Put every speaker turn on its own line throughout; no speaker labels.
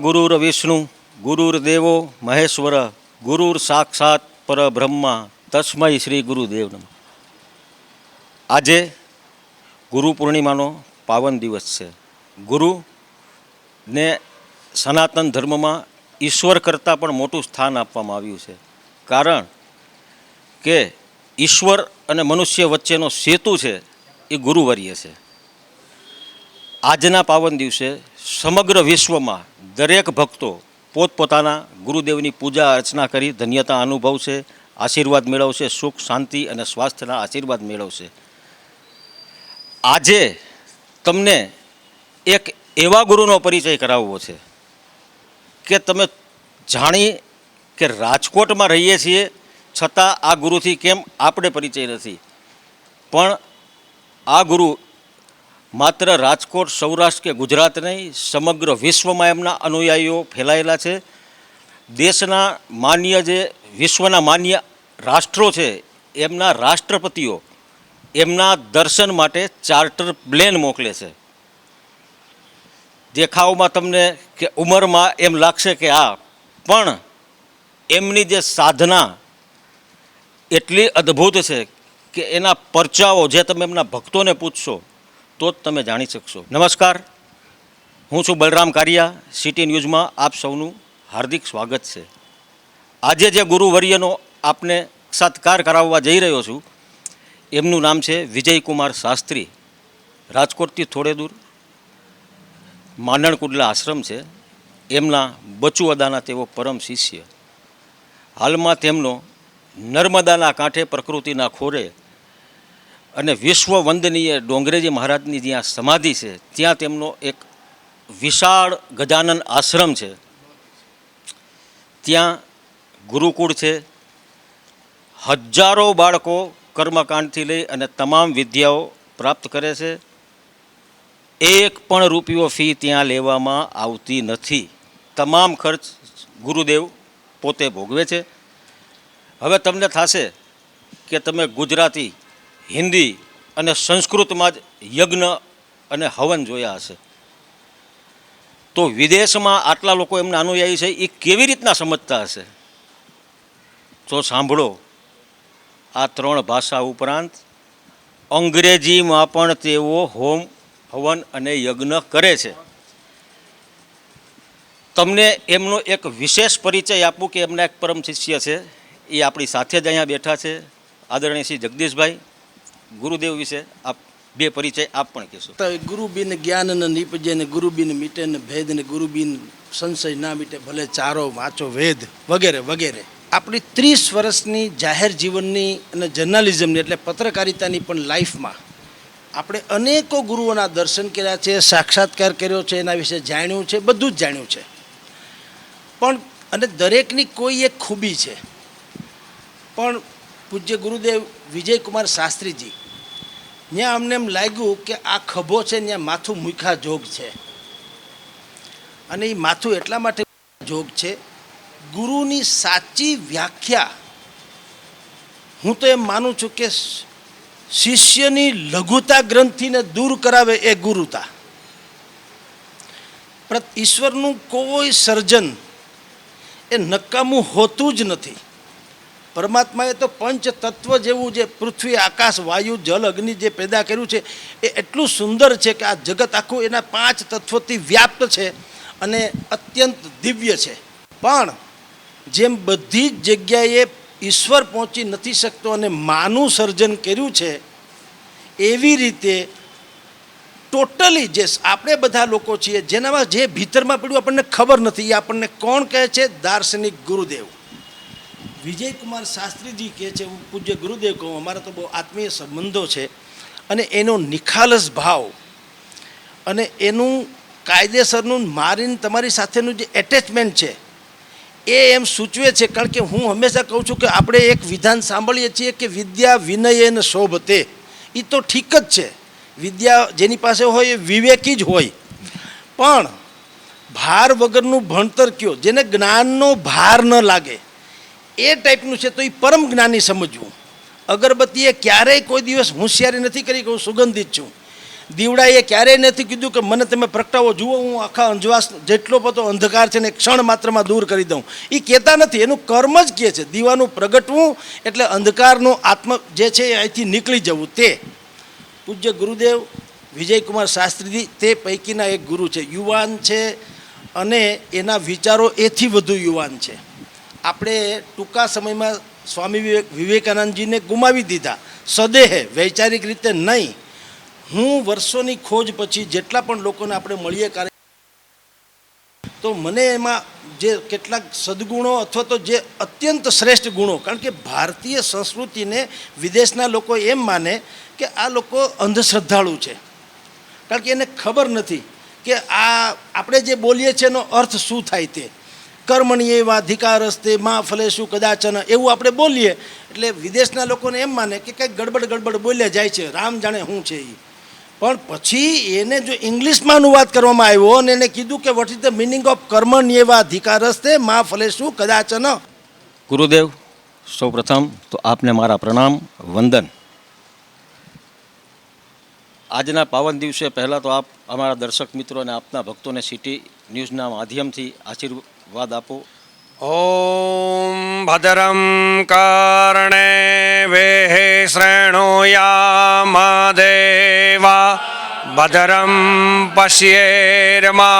ગુરુર વિષ્ણુ, ગુરુર દેવો, મહેશ્વર, ગુરુર સાક્ષાત પરબ્રહ્મા, તસ્મય શ્રી ગુરુદેવ આજે ગુરુ પૂર્ણિમાનો પાવન દિવસ છે. ગુરુ ને સનાતન ધર્મમાં ઈશ્વર કરતાં પણ મોટું સ્થાન આપવામાં આવ્યું છે. કારણ કે ઈશ્વર અને મનુષ્ય વચ્ચેનો સેતુ છે, એ ગુરુવર્ય છે. આજના પાવન દિવસે સમગ્ર વિશ્વમાં દરેક ભક્તો પોતપોતાના ગુરુદેવની પૂજા અર્ચના કરી ધન્યતા અનુભવશે, આશીર્વાદ મેળવશે, સુખ, શાંતિ અને સ્વાસ્થ્યના આશીર્વાદ મેળવશે. આજે તમને એક એવા ગુરુનો પરિચય કરાવવો છે કે તમે જાણી કે રાજકોટમાં રહીએ છીએ છતાં આ ગુરુથી કેમ આપણે પરિચય નથી. પણ આ ગુરુ માત્ર રાજકોટ, સૌરાષ્ટ્ર કે ગુજરાત નહીં, સમગ્ર વિશ્વમાં એમના અનુયાયીઓ ફેલાયેલા છે. દેશના માન્ય જે, વિશ્વના માન્ય રાષ્ટ્રો છે, એમના રાષ્ટ્રપતિઓ એમના દર્શન માટે ચાર્ટર પ્લેન મોકલે છે. દેખાવમાં તમને કે ઉંમરમાં એમ લાગશે કે આ પણ એમની જે સાધના એટલી અદ્ભુત છે કે એના પરચાઓ જે તમે એમના ભક્તોને પૂછશો તો જ તમે જાણી શકશો. નમસ્કાર, હું છું બલરામ કારિયા, સિટી ન્યૂઝમાં આપ સૌનું હાર્દિક સ્વાગત છે. આજે જે ગુરુવર્યનો આપને સત્કાર કરાવવા જઈ રહ્યો છું, એમનું નામ છે વિજયકુમાર શાસ્ત્રી. રાજકોટથી થોડે દૂર માંડણકુડલા આશ્રમ છે. એમના બચુવદાના તેઓ પરમ શિષ્ય. હાલમાં તેમનો નર્મદાના કાંઠે પ્રકૃતિના ખોરે અને વિશ્વ વંદનીય ડોંગરેજી મહારાજની જ્યાં સમાધિ છે, ત્યાં તેમનો એક વિશાળ ગજાનન આશ્રમ છે. ત્યાં ગુરુકુળ છે. હજારો બાળકો કર્મકાંડથી લઈ અને તમામ વિદ્યાઓ પ્રાપ્ત કરે છે. એક પણ રૂપિયો ફી ત્યાં લેવામાં આવતી નથી. તમામ ખર્ચ ગુરુદેવ પોતે ભોગવે છે. હવે તમને થશે કે તમે ગુજરાતી હિન્દી અને સંસ્કૃતમાં જ યજ્ઞ અને હવન જોયા હશે. તો વિદેશમાં આટલા લોકો એમના અનુયાયી છે એ કેવી રીતના સમજતા હશે? તો સાંભળો, આ ત્રણ ભાષા ઉપરાંત અંગ્રેજીમાં પણ તેઓ હોમ, હવન અને યજ્ઞ કરે છે. તમને એમનો એક વિશેષ પરિચય આપું કે એમના એક પરમ શિષ્ય છે. એ આપણી સાથે જ અહીંયા બેઠા છે. આદરણીય શ્રી જગદીશભાઈ ગુરુદેવ વિશે આપ બે પરિચય આપ પણ કહેશો.
તો ગુરુ બિન જ્ઞાન ન નીપજે ને ગુરુ બિન મીટે ને ભેદ ને ગુરુ બિન સંશય ના મીટે ભલે ચારો વાંચો વેદ, વગેરે વગેરે. આપણી ત્રીસ વર્ષની જાહેર જીવનની અને જર્નાલિઝમની એટલે પત્રકારિતાની પણ લાઈફમાં આપણે અનેકો ગુરુઓના દર્શન કર્યા છે, સાક્ષાત્કાર કર્યો છે, એના વિશે જાણ્યું છે, બધું જ જાણ્યું છે. પણ અને દરેકની કોઈ એક ખૂબી છે. પણ પૂજ્ય ગુરુદેવ વિજયકુમાર શાસ્ત્રીજી ત્યાં અમને એમ લાગ્યું કે આ ખભો છે ત્યાં માથું મૂખા જોગ છે. અને એ માથું એટલા માટે જોગ છે, ગુરુની સાચી વ્યાખ્યા, હું તો એમ માનું છું કે શિષ્યની લઘુતા ગ્રંથિને દૂર કરાવે એ ગુરુતા. ઈશ્વરનું કોઈ સર્જન એ નકામું હોતું જ નથી. પરમાત્માએ તો પંચ તત્વ જેવું જે પૃથ્વી, આકાશ, વાયુ, જલ, અગ્નિ જે પેદા કર્યું છે, એ એટલું સુંદર છે કે આ જગત આખું એના પાંચ તત્વોથી વ્યાપ્ત છે અને અત્યંત દિવ્ય છે. પણ જેમ બધી જ જગ્યાએ ઈશ્વર પહોંચી નથી શકતો અને માનું સર્જન કર્યું છે, એવી રીતે ટોટલી જે આપણે બધા લોકો છીએ, જેનામાં જે ભીતરમાં પડ્યું આપણને ખબર નથી, એ આપણને કોણ કહે છે? દાર્શનિક ગુરુદેવ. વિજયકુમાર શાસ્ત્રીજી કહે છે, હું પૂજ્ય ગુરુદેવ કહું, અમારા તો બહુ આત્મીય સંબંધો છે. અને એનો નિખાલસ ભાવ અને એનું કાયદેસરનું મારીને તમારી સાથેનું જે એટેચમેન્ટ છે, એ એમ સૂચવે છે, કારણ કે હું હંમેશા કહું છું કે આપણે એક વિધાન સાંભળીએ છીએ કે વિદ્યા વિનયન શોભતે. એ તો ઠીક જ છે. વિદ્યા જેની પાસે હોય એ વિવેકી જ હોય. પણ ભાર વગરનું ભણતર કયો? જેને જ્ઞાનનો ભાર ન લાગે. એ ટાઈપનું છે તો એ પરમ જ્ઞાની સમજવું. અગરબત્તીએ ક્યારેય કોઈ દિવસ હોશિયારી નથી કરી કે હું સુગંધિત છું. દીવડાએ ક્યારેય નથી કીધું કે મને તમે પ્રગટાવો, જુઓ, હું આખા અંજવાસ જેટલો બધો અંધકાર છે ને ક્ષણ માત્રમાં દૂર કરી દઉં. એ કહેતા નથી, એનું કર્મ જ કહે છે, દીવાનું પ્રગટવું એટલે અંધકારનું આત્મ જે છે એ અહીંથી નીકળી જવું, તે. પૂજ્ય ગુરુદેવ વિજયકુમાર શાસ્ત્રીજી, તે પૈકીના એક ગુરુ છે, યુવાન છે અને એના વિચારો એથી વધુ યુવાન છે. આપણે ટૂંકા સમયમાં સ્વામી વિવેક વિવેકાનંદજીને ગુમાવી દીધા. સદેહે, વૈચારિક રીતે નહીં. હું વર્ષોની ખોજ પછી જેટલા પણ લોકોને આપણે મળીએ કાર્ય તો મને એમાં જે કેટલાક સદગુણો અથવા તો જે અત્યંત શ્રેષ્ઠ ગુણો, કારણ કે ભારતીય સંસ્કૃતિને વિદેશના લોકો એમ માને કે આ લોકો અંધશ્રદ્ધાળુ છે. કારણ કે એને ખબર નથી કે આ આપણે જે બોલીએ છીએ એનો અર્થ શું થાય તે. કર્મણીય એવા અધિકાર હસ્તે ફલેશું કદાચન, એવું આપણે બોલીએ. એટલે વિદેશના લોકોને એમ માને કે કંઈક ગડબડ ગડબડ બોલ્યા જાય છે, રામ જાણે શું છે એ પણ પછી એને જો ઇંગ્લિશમાં અનુવાદ કરવામાં આવ્યો અને એને કીધું કે what is the meaning of કર્મણ્યેવા અધિકાર હસ્તે મા ફલેશું કદાચન.
ગુરુદેવ, સૌપ્રથમ તો આપને મારા પ્રણામ, વંદન. આજના પાવન દિવસે પહેલાં તો આપ અમારા દર્શક મિત્રો અને આપના ભક્તોને સિટી ન્યૂઝના માધ્યમથી આશીર્વાદ આપો
ॐ भद्रं कर्णे वेः शृणुयामदेवा भद्रं पश्येर्मा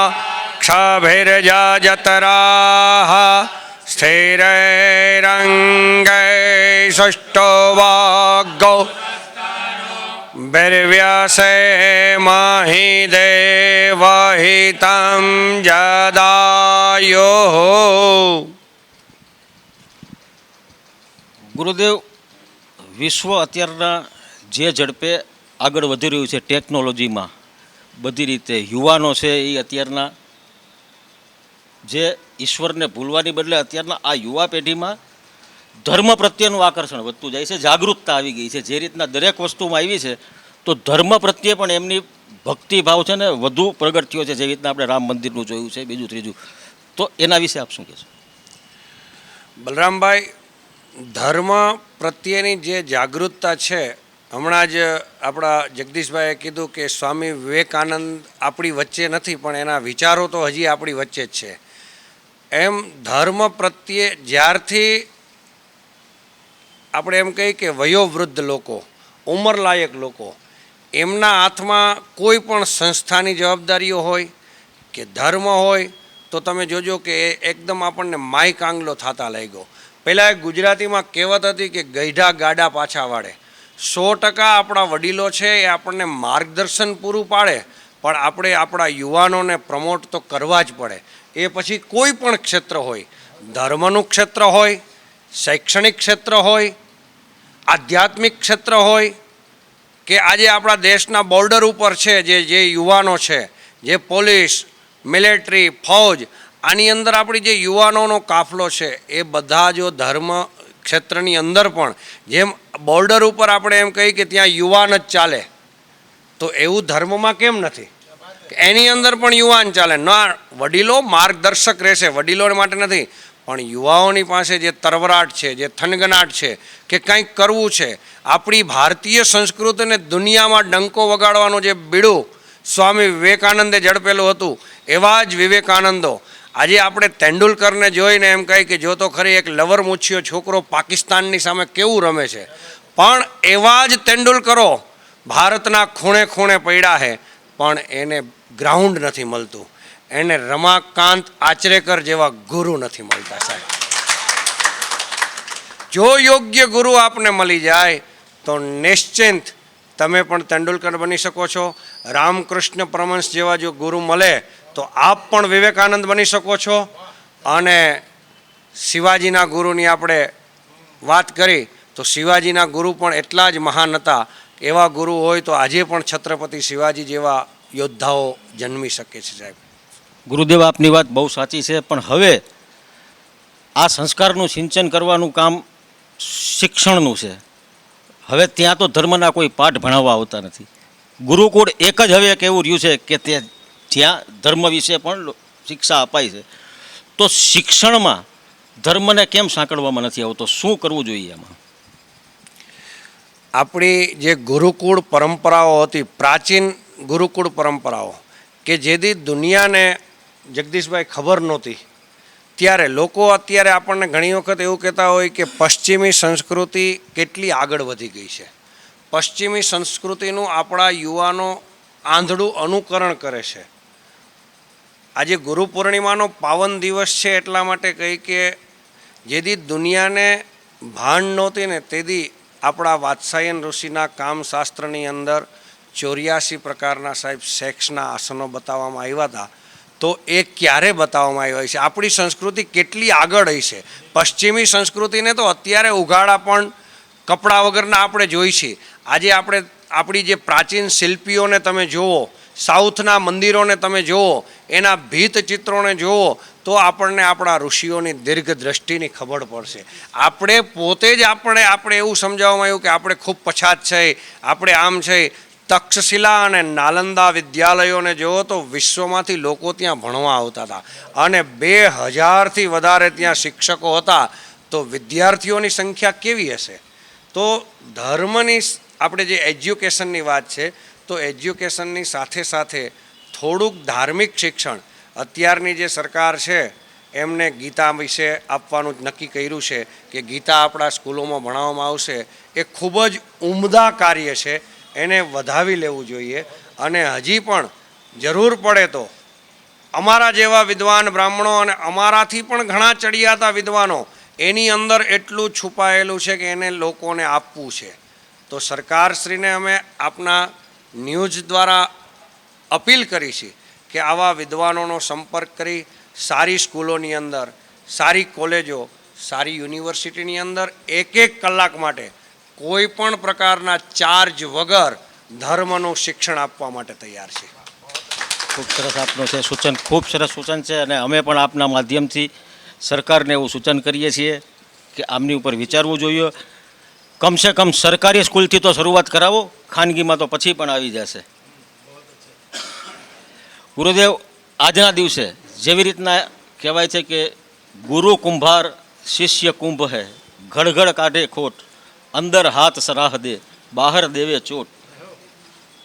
क्षभिर्यजतराः स्थिरैरङ्गै सुष्ठो वाग्गौ बिर्व्यसे महि देवहितं जदायुः
ગુરુદેવ વિશ્વ અત્યારના જે ઝડપે આગળ વધી રહ્યું છે ટેકનોલોજીમાં બધી રીતે યુવાનો છે એ અત્યારના જે ઈશ્વરને ભૂલવાની બદલે અત્યારના આ યુવા પેઢીમાં ધર્મ પ્રત્યેનું આકર્ષણ વધતું જાય છે, જાગૃતતા આવી ગઈ છે. જે રીતના દરેક વસ્તુમાં આવી છે, તો ધર્મ પ્રત્યે પણ એમની ભક્તિભાવ છે ને વધુ પ્રગટ થયો છે, જે રીતના આપણે રામ મંદિરનું જોયું છે, બીજું ત્રીજું. તો એના વિશે આપ શું કહેશો?
બલરામભાઈ, ધર્મ પ્રત્યેની જે જાગૃતતા છે, હમણાં જ આપણા જગદીશભાઈએ કીધું કે સ્વામી વિવેકાનંદ આપણી વચ્ચે નથી, પણ એના વિચારો તો હજી આપણી વચ્ચે જ છે. એમ ધર્મ પ્રત્યે જ્યારથી આપણે એમ કહીએ કે વયોવૃદ્ધ લોકો, ઉંમરલાયક લોકો, એમના હાથમાં કોઈ પણ સંસ્થાની જવાબદારીઓ હોય કે ધર્મ હોય, તો તમે જોજો કે એકદમ આપણને માઇક આંગલો થતા લાગ્યો. પહેલાં એક ગુજરાતીમાં કહેવત હતી કે ગઈઢા ગાડા પાછા વાળે. સો ટકા આપણા વડીલો છે એ આપણને માર્ગદર્શન પૂરું પાડે, પણ આપણે આપણા યુવાનોને પ્રમોટ તો કરવા જ પડે. એ પછી કોઈ પણ ક્ષેત્ર હોય, ધર્મનું ક્ષેત્ર હોય, શૈક્ષણિક ક્ષેત્ર હોય આધ્યાત્મિક ક્ષેત્ર હોય કે આજે આપણા દેશના બોર્ડર ઉપર છે જે જે યુવાનો છે, જે પોલીસ, મિલિટરી, ફૌજ, આની અંદર આપણી જે યુવાનોનો કાફલો છે એ બધા જો ધર્મ ક્ષેત્રની અંદર પણ જેમ બોર્ડર ઉપર આપણે એમ કહીએ કે ત્યાં યુવાન જ ચાલે, તો એવું ધર્મમાં કેમ નથી? એની અંદર પણ યુવાન ચાલે. ના, વડીલો માર્ગદર્શક રહેશે. વડીલો માટે નથી. પણ યુવાઓની પાસે જે તરવરાટ છે, જે થનગનાટ છે, કે કંઈક કરવું છે, આપણી ભારતીય સંસ્કૃતિને દુનિયામાં ડંકો વગાડવાનું જે બીડું સ્વામી વિવેકાનંદે ઝડપેલું હતું, એવા જ વિવેકાનંદો. આજે આપણે તેંડુલકરને જોઈને એમ કહી કે જો તો ખરી એક લવર મૂછ્યો છોકરો પાકિસ્તાનની સામે કેવું રમે છે. પણ એવા જ તેંડુલકરો ભારતના ખૂણે ખૂણે પડ્યા છે, પણ એને ગ્રાઉન્ડ નથી મળતું. એને રમાકાંત આચરેકર જેવા ગુરુ નથી મળતા, સાહેબ. જો યોગ્ય ગુરુ આપને મળી જાય, તો નિશ્ચિંત તમે પણ તેંડુલકર બની શકો છો. રામકૃષ્ણ પરમંશ જેવા જો ગુરુ મળે, તો આપ પણ વિવેકાનંદ બની શકો છો. અને શિવાજીના ગુરુની આપણે વાત કરી, તો શિવાજીના ગુરુ પણ એટલા જ મહાન હતા. એવા ગુરુ હોય તો આજે પણ છત્રપતિ શિવાજી જેવા યોદ્ધાઓ જન્મી શકે છે, સાહેબ.
ગુરુદેવ, આપની વાત બહુ સાચી છે, પણ હવે આ સંસ્કારનું સિંચન કરવાનું કામ શિક્ષણનું છે. હવે ત્યાં તો ધર્મના કોઈ પાઠ ભણાવવા આવતા નથી. ગુરુકુળ એક જ હવે એક એવું રહ્યું છે કે તે જ્યાં ધર્મ વિશે પણ શિક્ષા અપાય છે. તો શિક્ષણમાં ધર્મને કેમ સાંકળવામાં નથી આવતો? શું કરવું જોઈએ એમાં
આપણી જે ગુરુકુળ પરંપરાઓ હતી, પ્રાચીન ગુરુકુળ પરંપરાઓ, કે જેથી દુનિયાને જગદીશભાઈ ખબર નહોતી. ત્યારે લોકો અત્યારે આપણને ઘણી વખત એવું કહેતા હોય કે પશ્ચિમી સંસ્કૃતિ કેટલી આગળ વધી ગઈ છે. પશ્ચિમી સંસ્કૃતિનું આપણા યુવાનો આંધળું અનુકરણ કરે છે. આજે ગુરુ પૂર્ણિમાનો પાવન દિવસ છે એટલા માટે કહી કે જેથી દુનિયાને ભાન નહોતી ને તેથી આપણા વાત્સાયન ઋષિના કામશાસ્ત્રની અંદર ચોર્યાસી પ્રકારના સાહેબ સેક્સના આસનો બતાવવામાં આવ્યા હતા. તો એ ક્યારે બતાવવામાં આવ્યા છે આપણી સંસ્કૃતિ કેટલી આગળ છે? પશ્ચિમી સંસ્કૃતિને તો અત્યારે ઉઘાડા પણ કપડાં વગરના આપણે જોઈ છીએ. આજે આપણે આપણી જે પ્રાચીન શિલ્પીઓને તમે જુઓ, સાઉથના મંદિરોને તમે જુઓ, એના ભીત ચિત્રોને જુઓ, તો આપણને આપણા ઋષિઓની દીર્ઘ દ્રષ્ટિની ખબર પડશે. આપણે પોતે જ આપણે આપણે એવું સમજાવવામાં આવ્યું કે આપણે ખૂબ પછાત છે, આપણે આમ છે તક્ષશિલા અને નાલંદા વિદ્યાલયોને જુઓ તો વિશ્વમાંથી લોકો ત્યાં ભણવા આવતા હતા. અને બે હજારથી વધારે ત્યાં શિક્ષકો હતા. તો વિદ્યાર્થીઓની સંખ્યા કેવી હશે? તો ધર્મની આપણે જે એજ્યુકેશનની વાત છે, તો એજ્યુકેશનની સાથે સાથે થોડુંક ધાર્મિક શિક્ષણ, અત્યારની જે સરકાર છે, એમને ગીતા વિશે આપવાનું નક્કી કર્યું છે કે ગીતા આપણા સ્કૂલોમાં ભણાવવામાં આવશે. એ ખૂબ જ ઉમદા કાર્ય છે. એને વધાવી લેવું જોઈએ અને હજી પણ જરૂર પડે તો અમારા જેવા વિદ્વાન બ્રાહ્મણો અને અમારાથી પણ ઘણા ચડિયાતા વિદ્વાનો એની અંદર એટલું છુપાયેલું છે કે એને લોકોને આપવું છે. તો સરકારશ્રીને અમે આપના ન્યૂઝ દ્વારા અપીલ કરી છે કે આવા વિદ્વાનોનો સંપર્ક કરી સારી સ્કૂલોની અંદર, સારી કોલેજો, સારી યુનિવર્સિટીની અંદર એક એક કલાક માટે કોઈ પણ પ્રકારના ચાર્જ વગર ધર્મનું શિક્ષણ આપવા માટે તૈયાર છે.
ખૂબ સરસ આપનું છે સૂચન, ખૂબ સરસ સૂચન છે અને અમે પણ આપના માધ્યમથી સરકારને એવું સૂચન કરીએ છીએ કે આમની ઉપર વિચારવું જોઈએ. કમસે કમ સરકારી સ્કૂલથી તો શરૂઆત કરાવો, ખાનગીમાં તો પછી પણ આવી જશે. ગુરુદેવ, આજના દિવસે જેવી રીતના કહેવાય છે કે ગુરુ કુંભાર શિષ્ય કુંભ હે, ઘડઘડ કાઢે ખોટ. અંદર હાથ સરાહ દે, બહાર દેવે ચોટ.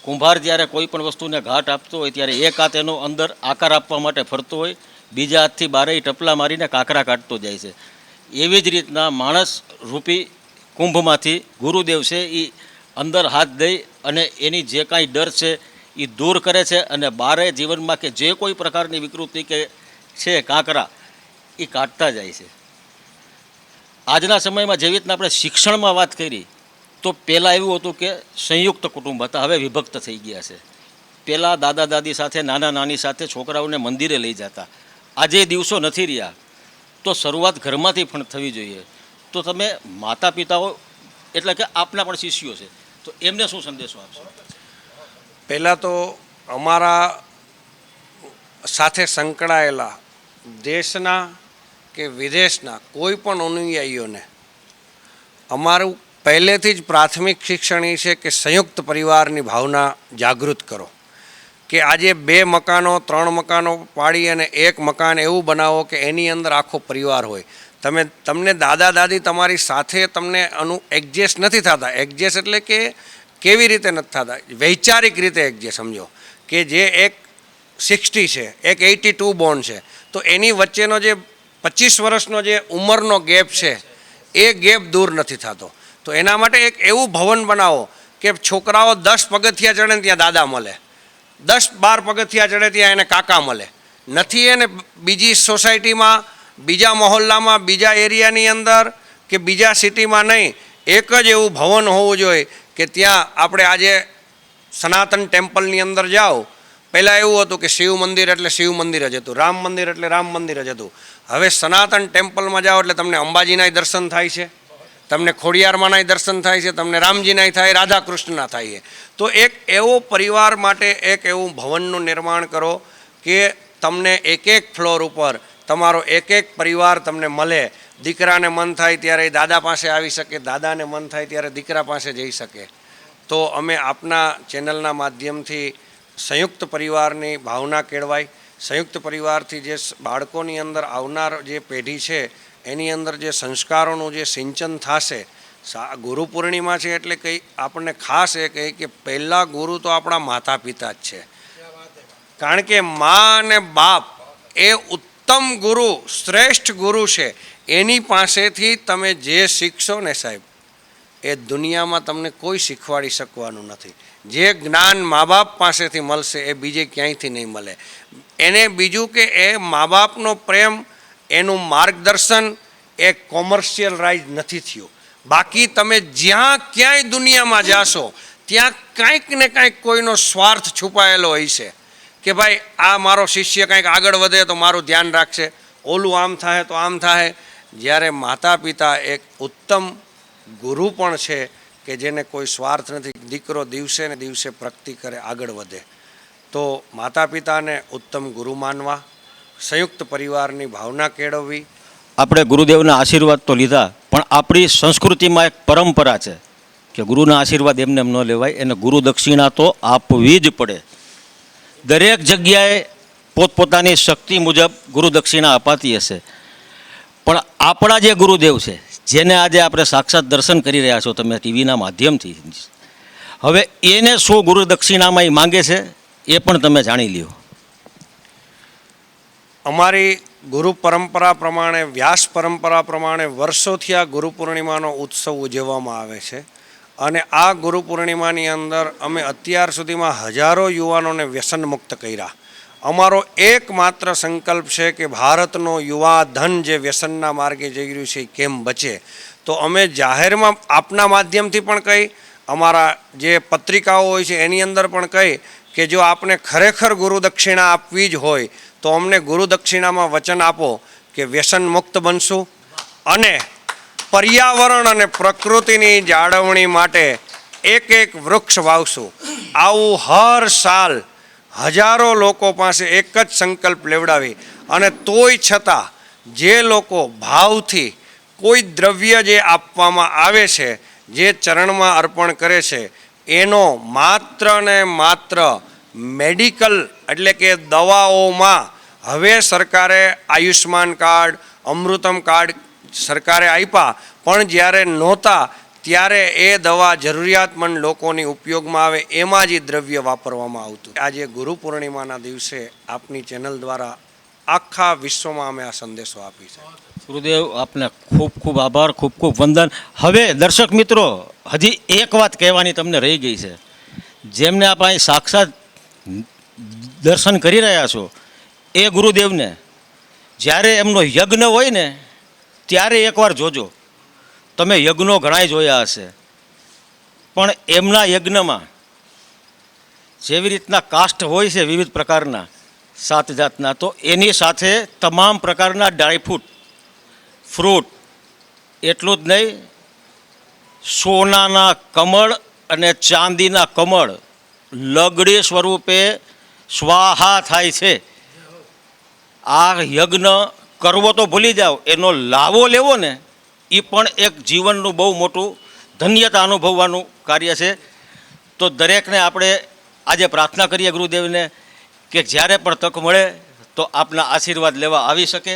કુંભાર જ્યારે કોઈ પણ વસ્તુને ઘાટ આપતો હોય, ત્યારે એક હાથ એનો અંદર આકાર આપવા માટે ફરતો હોય, બીજા હાથથી બારેય ટપલા મારીને કાંકરા કાઢતો જાય છે. એવી જ રીતના માણસ રૂપી કુંભમાંથી ગુરુદેવ છે એ અંદર હાથ દઈ અને એની જે કાંઈ ડર છે એ દૂર કરે છે અને બારે જીવનમાં કે જે કોઈ પ્રકારની વિકૃતિ કે છે કાંકરા એ કાઢતા જાય છે. આજના સમયમાં જેવી રીતના આપણે શિક્ષણમાં વાત કરી, તો પહેલાં એવું હતું કે સંયુક્ત કુટુંબ હતા, હવે વિભક્ત થઈ ગયા છે. પહેલાં દાદા દાદી સાથે, નાના નાની સાથે છોકરાઓને મંદિરે લઈ જતા. આજે દિવસો નથી રહ્યા, તો શરૂઆત ઘરમાંથી પણ થવી જોઈએ. તો તમે માતા પિતાઓ એટલે કે આપના પણ શિષ્યો છે, તો એમને શું સંદેશો આપશો?
પહેલાં તો અમારા સાથે સંકળાયેલા દેશના કે વિદેશના કોઈ પણ અનુયાયીઓને અમારું પહેલેથી જ પ્રાથમિક શિક્ષણ એ છે કે સંયુક્ત પરિવારની ભાવના જાગૃત કરો. કે આજે બે મકાનો, ત્રણ મકાનો પાડી અને એક મકાન એવું બનાવો કે એની અંદર આખો પરિવાર હોય. તમે, તમને દાદા દાદી તમારી સાથે તમને અનુ એડજસ્ટ નથી થતા. એડજસ્ટ એટલે કે કેવી રીતે નથી થતા? વૈચારિક રીતે એડજસ્ટ, સમજો. કે જે એક સિક્સટી છે, એક એટી ટુ બોન્ડ છે, તો એની વચ્ચેનો જે પચીસ વર્ષનો જે ઉંમરનો ગેપ છે, એ ગેપ દૂર નથી થતો. તો એના માટે એક એવું ભવન બનાવો કે છોકરાઓ દસ પગથિયા ચડે ત્યાં દાદા મળે. દસ બાર પગથિયા ચડે ત્યાં એને કાકા મળે. નથી એને બીજી સોસાયટીમાં, બીજા મહોલ્લામાં, બીજા એરિયાની અંદર કે બીજા સિટીમાં નહીં, એક જ એવું ભવન હોવું જોઈએ કે ત્યાં આપણે આજે સનાતન ટેમ્પલની અંદર જાઓ. પહેલાં એવું હતું કે શિવ મંદિર એટલે શિવ મંદિર જ હતું, રામ મંદિર એટલે રામ મંદિર જ હતું. હવે સનાતન ટેમ્પલમાં જાઓ એટલે તમને અંબાજીનાય દર્શન થાય છે, તમને ખોડિયારમાંનાય દર્શન થાય છે, તમને રામજીનાય થાય રાધા કૃષ્ણના થાય છે. તો એક એવો પરિવાર માટે એક એવું ભવનનું નિર્માણ કરો કે તમને એક એક ફ્લોર ઉપર તમારો એક એક પરિવાર તમને મળે. દીકરાને મન થાય ત્યારે દાદા પાસે આવી શકે, દાદાને મન થાય ત્યારે દીકરા પાસે જઈ શકે. તો અમે આપના ચેનલના માધ્યમથી સંયુક્ત પરિવારની ભાવના કેળવાય. સંયુક્ત પરિવારથી જે બાળકોની અંદર આવનાર જે પેઢી છે, એની અંદર જે સંસ્કારોનું જે સિંચન થશે ગુરુ પૂર્ણિમા છે એટલે કંઈ આપણને ખાસ એ કહે કે પહેલાં ગુરુ તો આપણા માતા પિતા જ છે. કારણ કે મા અને બાપ એ ઉત્તમ ગુરુ, શ્રેષ્ઠ ગુરુ છે. એની પાસેથી તમે જે શીખશો ને સાહેબ, એ દુનિયામાં તમને કોઈ શીખવાડી શકવાનું નથી. જે જ્ઞાન મા બાપ પાસેથી મળશે એ બીજે ક્યાંયથી નહીં મળે. એને બીજું કે એ મા બાપનો પ્રેમ, એનું માર્ગદર્શન એ કોમર્શિયલાઇઝ નથી થયું. બાકી તમે જ્યાં ક્યાંય દુનિયામાં જાશો, ત્યાં કાંઈક ને કાંઈક કોઈનો સ્વાર્થ છુપાયેલો હોય છે. કે ભાઈ, આ મારો શિષ્ય કંઈક આગળ વધે તો મારું ધ્યાન રાખશે. ઓલું આમ થાય તો આમ થાય જ્યારે માતા પિતા એક ઉત્તમ ગુરુ પણ છે કે જેને કોઈ સ્વાર્થ નથી દીકરો દિવસે ને દિવસે પ્રગતિ કરે, આગળ વધે. તો માતા પિતાને ઉત્તમ ગુરુ માનવા, સંયુક્ત પરિવારની ભાવના કેળવવી.
આપણે ગુરુદેવના આશીર્વાદ તો લીધા, પણ આપણી સંસ્કૃતિમાં એક પરંપરા છે કે ગુરુના આશીર્વાદ એમને એમ ન લેવાય, એને ગુરુ દક્ષિણા તો આપવી જ પડે. દરેક જગ્યાએ પોતપોતાની શક્તિ મુજબ ગુરુ દક્ષિણા અપાતી હશે. પણ આપણા જે ગુરુદેવ છે, જેને આજે આપણે સાક્ષાત દર્શન કરી રહ્યા છો, તમે ટીવીના માધ્યમથી હવે એને શું ગુરુ દક્ષિણામાં એ માંગે છે, એ પણ તમે જાણી લ્યો.
અમારી ગુરુ પરંપરા પ્રમાણે, વ્યાસ પરંપરા પ્રમાણે વર્ષોથી આ ગુરુ પૂર્ણિમાનો ઉત્સવ ઉજવવામાં આવે છે. અને આ ગુરુ પૂર્ણિમાની અંદર અમે અત્યાર સુધીમાં હજારો યુવાનોને વ્યસન મુક્ત કર્યા. અમારો એકમાત્ર સંકલ્પ છે કે ભારતનો યુવા ધન જે વ્યસનના માર્ગે જઈ રહ્યું છે કેમ બચે? તો અમે જાહેરમાં આપના માધ્યમથી પણ કહી અમારા જે પત્રિકાઓ હોય છે, એની અંદર પણ કહી કે જો આપને ખરેખર ગુરુદક્ષિણા આપવી જ હોય, તો અમને ગુરુદક્ષિણામાં વચન આપો કે વ્યસન મુક્ત બનશું અને પર્યાવરણ અને પ્રકૃતિની જાળવણી માટે એક એક વૃક્ષ વાવશું. આવું હર સાલ હજારો લોકો પાસે એક જ સંકલ્પ લેવડાવી અને તોય છતાં જે લોકો ભાવથી કોઈ દ્રવ્ય જે આપવામાં આવે છે જે ચરણમાં અર્પણ કરે છે, એનો માત્ર ને માત્ર મેડિકલ એટલે કે દવાઓમાં હવે સરકારે આયુષ્માન કાર્ડ, અમૃતમ કાર્ડ સરકારે આપ્યા, પણ જ્યારે નહોતા, ત્યારે એ દવા જરૂરિયાતમંદ લોકોની ઉપયોગમાં આવે એમાં જ એ દ્રવ્ય વાપરવામાં આવતું. આજે ગુરુ પૂર્ણિમાના દિવસે આપની ચેનલ દ્વારા આખા વિશ્વમાં અમે આ સંદેશો આપી છે.
ગુરુદેવ, આપને ખૂબ ખૂબ આભાર, ખૂબ ખૂબ વંદન. હવે દર્શક મિત્રો, હજી એક વાત કહેવાની તમને રહી ગઈ છે. જેમને આપ અહીં સાક્ષાત દર્શન કરી રહ્યા છો, એ ગુરુદેવને, જ્યારે એમનો યજ્ઞ હોય ને, ત્યારે એકવાર જોજો. તમે યજ્ઞો ઘણાય જોયા હશે. પણ એમના યજ્ઞમાં જેવી રીતના કાસ્ટ હોય છે વિવિધ પ્રકારના, સાત જાતના, તો એની સાથે તમામ પ્રકારના ડ્રાયફ્રૂટ ફ્રૂટ. એટલું જ નહીં, સોનાના કમળ અને ચાંદીના કમળ લગડી સ્વરૂપે સ્વાહા થાય છે. આ યજ્ઞ કરવો તો ભૂલી જાઓ, એનો લાવો લેવો ને એ પણ એક જીવનનું બહુ મોટું ધન્યતા અનુભવવાનું કાર્ય છે. તો દરેકને આપણે આજે પ્રાર્થના કરીએ ગુરુદેવને કે જ્યારે પણ તક મળે તો આપના આશીર્વાદ લેવા આવી શકે.